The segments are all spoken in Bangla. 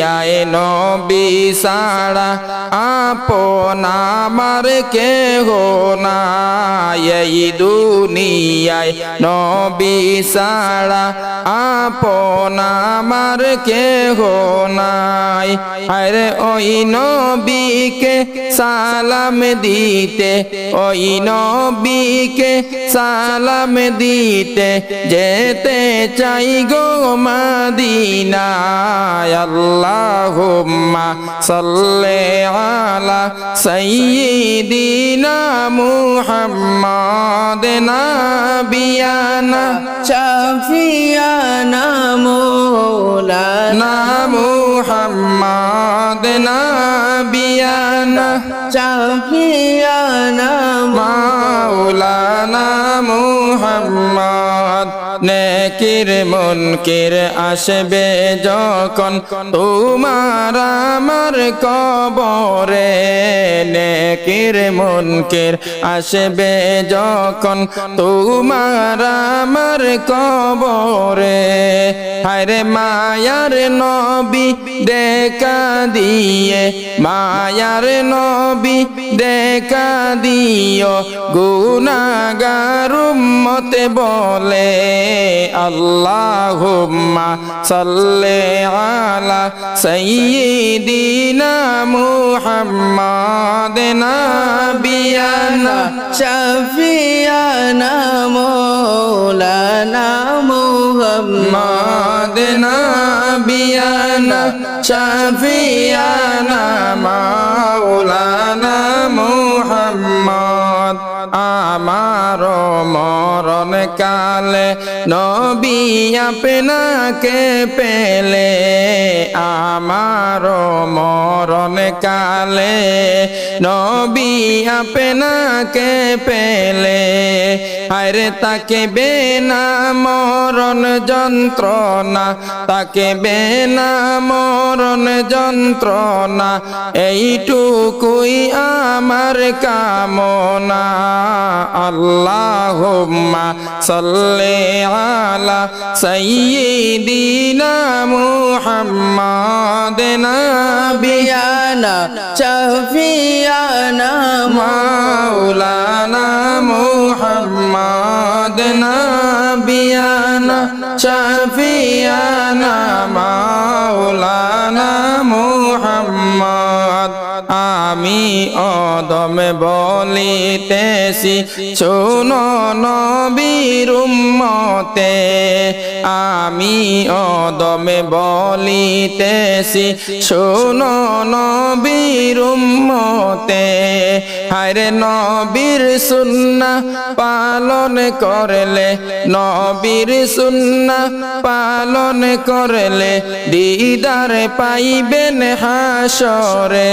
দুনিয়ায় নবী সারা আপন আমার কেহ নাই। এই দুনিয়ায় নবী সারা আপন আমার কেহ নাই। আরে ওই নবীকে সালাম দিতে, ওই নবীকে সালাম দিতে যেতে চাই গো মদিনায়। আল্লাহুম্মা সাল্লি আলা সাইয়্যিদিনা মুহাম্মাদ নাবিয়ানা। চাফিয়ানা মৌলা না মুহাম্মাদ নাবিয়ানা চাফিয়ানা মাওলানা মুহাম্মদ নেকির মুনকির আসবে যখন তোমার আমার কবরে। নেকির, মুনকির আসবে যখন তোমার আমার কবরে। হায়রে মায়ার নবী দেখা দিয়ে, মায়ার নবী দেখা দিও। গুনাগার মতে বলে আল্লাহুম্মা সাল্লি আলা সাইয়্যিদিনা মুহাম্মাদ নাবিয়ানা চাফিয়ানা মৌলানা মুহাম্মদ মাদ নাবিয়ানা শাফিয়ানা মাওলানা মুহাম্মদ। আমার মরণ কালে নবী আপনাকে পেলে আমার মরণ কালে নবী আপনাকে পেলে। আরে তাকে বেনা মরণ যন্ত্রণা, তাকে বেনা মরণ যন্ত্রণা, এইটুকুই আমার কামনা। আল্লাহুম্মা সাল্লি আলা সাইয়্যিদিনা মুহাম্মাদ নাবিয়ানা চাফিয়ানা মাওলানা মুহাম্মাদ নাবিয়ানা শাফিয়ানা মাওলানা মুহাম্মদ আমি অদম বলিতেছি, শোনো নবীর উম্মতে। আমি অদম বলিতেছি, শোনো নবীর উম্মতে। হায়রে নবীর সুন্না পালন করলে, নবীর সুন্না পালন করলে দিদার পাইবেন হাসরে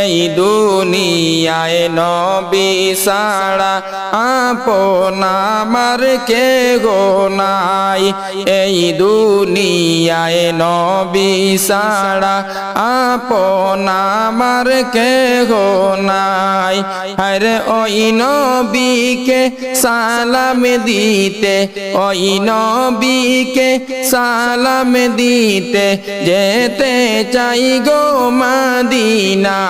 এই দুনিয়ায় নবী সারা আপন আমার কে গো নাই। এই দুনিয়ায় নবী সারা আপন আমার কে গো নাই। আরে ওই নবীকে সালাম দিতে, ওই নবীকে সালাম দিতে যেতে চাই গো মদিনায়